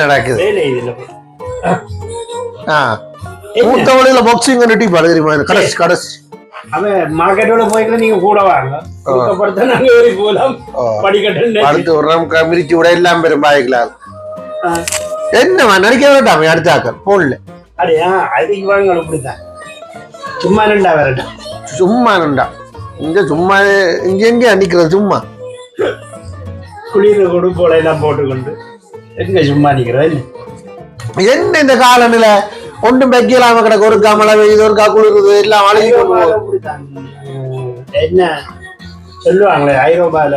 நடக்குது? ஆ. மூத்த வழியில பாக்ஸிங் டீ தெரியுமா? கடைசி கடைசி. மார்க்கெட்டோட போய்க்கல நீங்க கூட வாங்க. அடுத்து ஒரு ரம் மிரிச்சு விட எல்லாம் பெரும் பாய்க்கலாம் என்னம்மா நடிக்க வேண்டாம் அடுத்த ஆக்கள் போன்ல. அடையா அதுக்கு வாங்க அப்படித்தான் சும்மா ரெண்டா வரட்டும். சும்மா நண்டா இங்க சும்மா இங்க எங்க நிக்கிறது? சும்மா. குளிர் கொடு போல எல்லாம் போட்டுக்கொண்டு. எங்க சும்மா நிக்கிறேன் என்ன? இந்த காலநிலை? ஒன்றும் வைக்கலாம கிடக்கு. ஒரு மழை பெய்யுது ஒரு குளிருது எல்லாம் அப்படித்தான். என்ன? சொல்லுவாங்களே ஐரோப்பால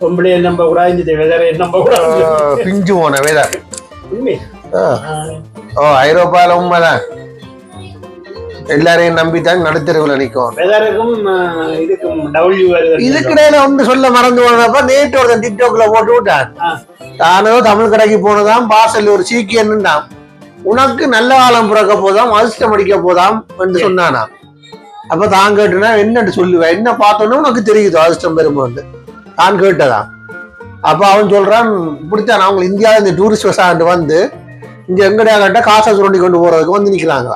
பொம்பளைய நம்ப கூடாது இந்த வெதரை நம்ப கூடாது ஆ, பிஞ்சு போன வேதா உண்மை. ஓ ஐரோப்பால உண்மைதான். எல்லாரையும் நம்பித்தான் நடுத்தருவில் நிற்கும். இதுக்கிடையில ஒன்று சொல்ல மறந்து போனப்ப நேற்று ஒருத்தன் டிக்டாக்ல போட்டு விட்டான். தானோ தமிழ் கடைக்கு போனதாம் பாசல் ஒரு சீக்கியன்னுட்டான் உனக்கு நல்ல காலம் பிறக்க போதாம் அதிர்ஷ்டம் அடிக்க போதாம் என்று சொன்னானா அப்ப தான் கேட்டுனா என்னன்னு சொல்லுவேன் என்ன பார்த்தோன்னு உனக்கு தெரியுது அதிர்ஷ்டம் பெருமாண்டு தான் கேட்டதான் அப்ப அவன் சொல்றான் இப்படித்தான் அவங்க இந்தியாவில் இந்த டூரிஸ்ட் விசாண்டு வந்து இங்க எங்கடையா கேட்டா காசை சுரண்டி கொண்டு போறதுக்கு வந்து நிக்கிறாங்க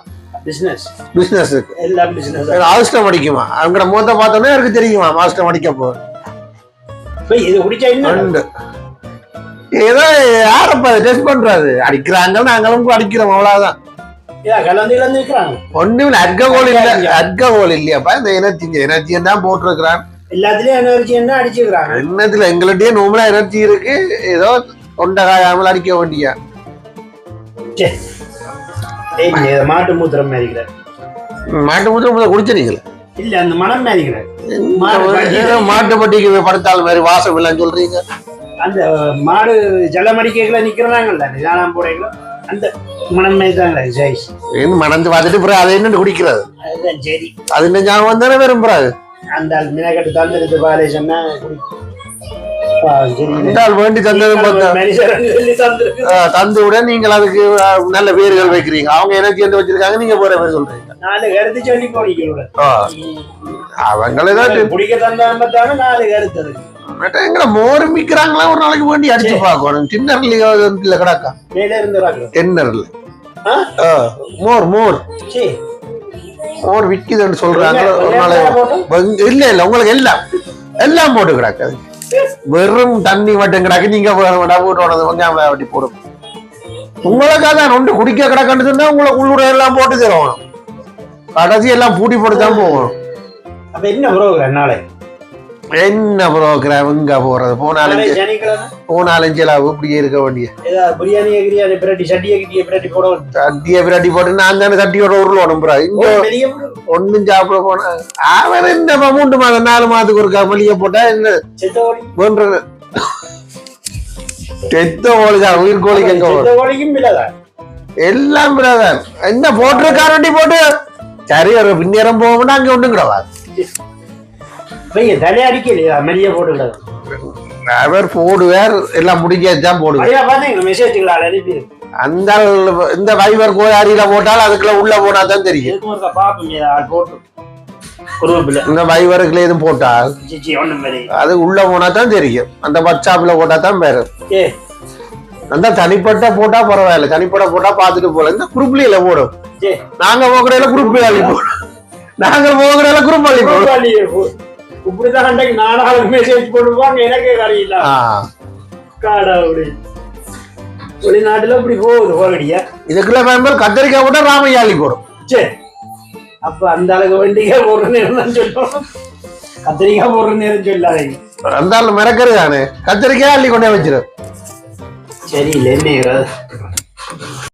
பிசினஸ் பிசினஸுக்கு எல்லாம் பிசினஸ் அதிர்ஷ்டம் அடிக்குமா? அவங்கள மூத்த பார்த்தோன்னே எனக்கு தெரியுமா? அதிர்ஷ்டம் அடிக்க போகுது இது குடிச்சா என்ன? ஏதோ யாரப்ப டெஸ்ட் பண்றாரு? அடிக்கிறாங்க நாங்களும் அடிக்கிறோம் அவ்வளவுதான். இதா கலந்து கலந்து விற்கிறாங்க ஒண்ணும் இல்ல. அர்க்ககோல் இல்ல அர்க்ககோல் இல்லையாப்பா? இந்த எனர்ஜி எனர்ஜியை தான் போட்டிருக்கிறான் எல்லாத்துலயும் எனர்ஜி என்ன அடிச்சுக்கிறாங்க. என்னத்துல எங்கள்கிட்டயே நோம்பலா எனர்ஜி இருக்கு. ஏதோ தொண்டை காயாமல் அடிக்க வேண்டிய மாட்டு மூத்திரம் மாதிரிக்கிற மாட்டு முத்திர முதல்ல குடிச்சிருக்கீங்களா இல்ல அந்த மனம் பட்டி. மாட்டு பட்டிக்கு படுத்தால் மாதிரி வாசம் இல்லைன்னு சொல்றீங்க. அந்த மாடு ஜலமடிக்கைகளை நிக்கிறாங்கல்ல நிதானம் போடைகளை அந்த மனம் மாதிரி தாங்க ஜெய்ஸ் என்ன மணந்து பார்த்துட்டு பிறகு அதை என்னன்னு குடிக்கிறது? அதுதான் சரி அது என்ன ஞாபகம் தானே விரும்புறாரு அந்த மினக்கட்டு தந்துடுது பாலே சொன்னா வேண்டி தந்தது பார்த்தா மனுஷன் சொல்லி தந்துருக்கு. ஆஹ் தந்து விட நீங்கள் அதுக்கு நல்ல பேர்கள் வைக்கிறீங்க. அவங்க எனக்கு என்ன வச்சிருக்காங்க நீங்க போற பேர் சொல்றீங்க. நாலு கருத்து சொல்லி போடிக்கிறோட ஆஹ், அவங்களே தான் குடிக்க தந்தாம தானே நாலு கருத்து அதுக்கு மற்ற எங்களை மோர் மிக்கிறாங்களா ஒரு நாளைக்கு வேண்டி அடிச்சு பார்க்கணும். டின்னர்ல கிடக்கா? டின்னர்ல? மோர் மோர். மோர் விக்குதுன்னு சொல்றாங்க ஒரு நாளைக்கு இல்ல இல்ல உங்களுக்கு எல்லாம் எல்லாம் போட்டு கிடக்கு. வெறும் தண்ணி மட்டும் கிடக்கு நீங்க வீட்டோட வெங்காயம் வட்டி போடும். உங்களுக்காக தான் ஒன்று குடிக்க கிடக்குன்னு சொன்னா உங்களை உள்ளூர எல்லாம் போட்டு தருவோம் கடைசி எல்லாம் பூட்டி போட்டு தான் போகணும். அப்ப என்ன உறவு நாளை? என்ன ப்ரோக்ராம் இங்க போறது? போனாலும் போனாலும் செலவு இப்படியே இருக்க வேண்டிய சட்டியை பிரட்டி போட்டு நான் தானே சட்டியோட உருள் உடம்புறா இங்க. ஒண்ணும் சாப்பிட போனா. அவன் என்ன மூன்று மாதம் நாலு மாதத்துக்கு ஒரு மளிகை போட்டா என்ன? வேண்டுறது செத்த கோழிதான் உயிர் கோழிக்கு எங்க எல்லாம் பிரதர் என்ன போட்டிருக்காரண்டி போட்டு? சரி ஒரு பின்னேரம் போகணும்னா அங்க ஒண்ணும் அவர் போடுவார் எல்லாம் முடிஞ்சாதான் போடுவார். அந்த இந்த வைவர் கோயாரியில போட்டால் அதுக்குள்ள உள்ள போனா தான் தெரியும். இந்த வைவருக்குள்ள எதுவும் போட்டால் அது உள்ள போனா தான் தெரியும். அந்த வாட்ஸ்அப்ல போட்டா தான் அந்த தனிப்பட்ட போட்டா பரவாயில்ல. தனிப்பட்ட போட்டா பார்த்துட்டு போல இந்த குரூப்ல போடும். நாங்க போகடையில குரூப் அள்ளி போடும். நாங்க போகடையில குரூப் போடும். போ. இப்படிதான் அன்றைக்கு நானாளுக்கு மெசேஜ் போடுவாங்க எனக்கே கரையில ஆ, காடா அப்படி வெளிநாட்டுல இப்படி போகுது போகடியா. இதுக்குள்ள மேம்பர் கத்திரிக்காய் போட்டா ராமையா அள்ளி போடும். சரி அப்ப அந்த அளவுக்கு வண்டிக்கா போடுற நேரம் தான் சொல்லணும் கத்திரிக்காய் போடுற நேரம் சொல்லாதீங்க அந்த ஆள் மிரக்கரு தானே கத்திரிக்காய் அள்ளி கொண்டே வச்சிரு. சரியில்லை என்ன